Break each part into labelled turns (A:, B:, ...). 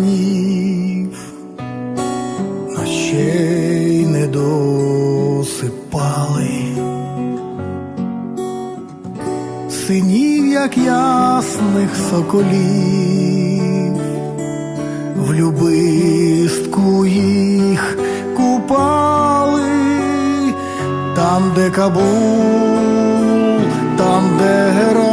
A: синів, ночей не досипали, синів, як ясних соколів, в любистку їх купали, там, де Кабул, там, де Герат,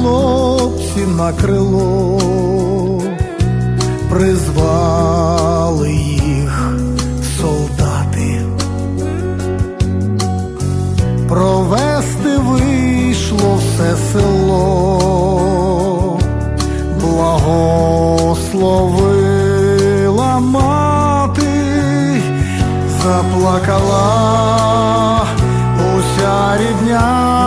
A: хлопці на крило, призвали їх солдати. Провести вийшло все село, благословила мати, заплакала уся рідня,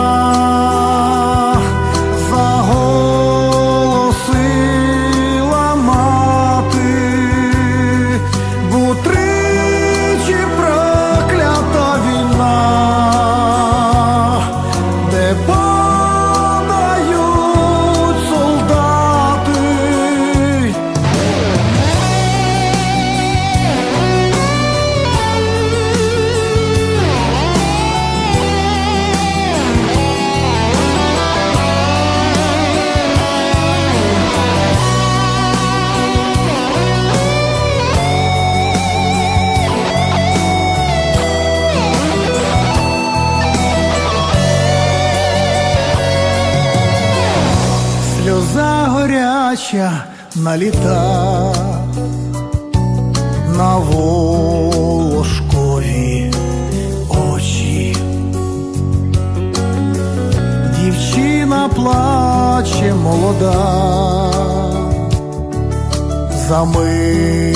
A: горяча наліта на волошкові очі. Дівчина плаче молода, за милим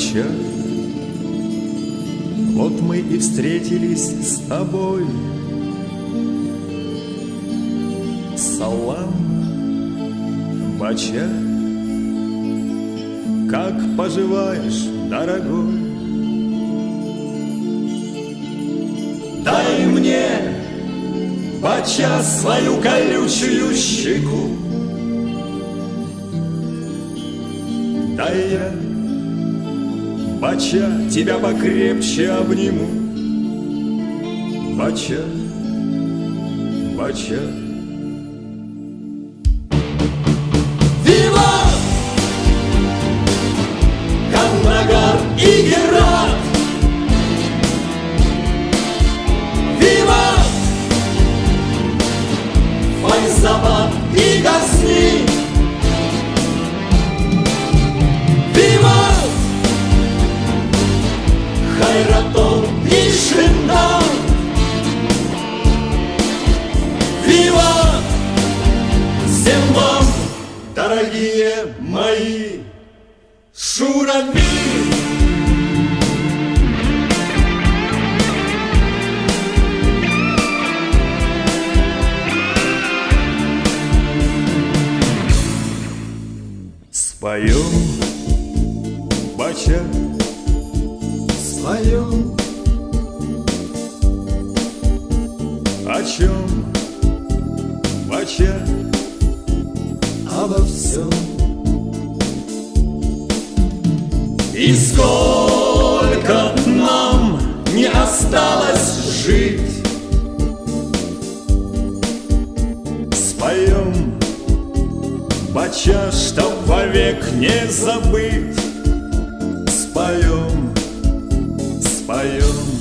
B: Бача, вот мы и встретились с тобой. Салам, Бача, как поживаешь, дорогой? Дай мне, Бача, свою колючую щеку. Дай я, Бача, тебя покрепче обниму. Бача, Бача. Дорогие мои шурави. Споем бача.
A: Своем
B: о чем бача
A: обо всем.
B: И сколько нам не осталось жить. Споем, бача, чтоб вовек не забыть. Споем, споем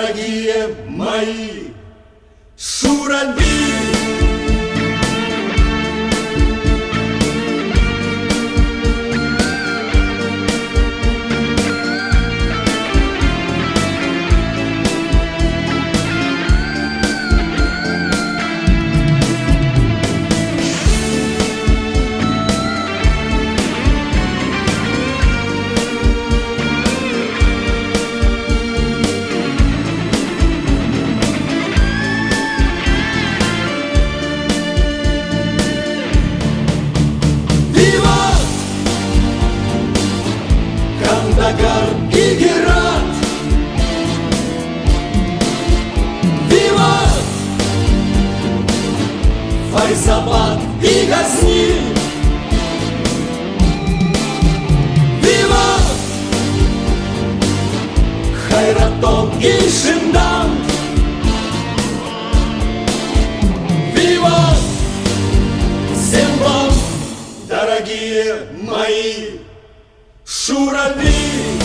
B: Дорогие мои шураби
A: Файзабад и Газни! Виват! Хайратон и Шиндан! Виват! Всем вам
B: Дорогие мои шураби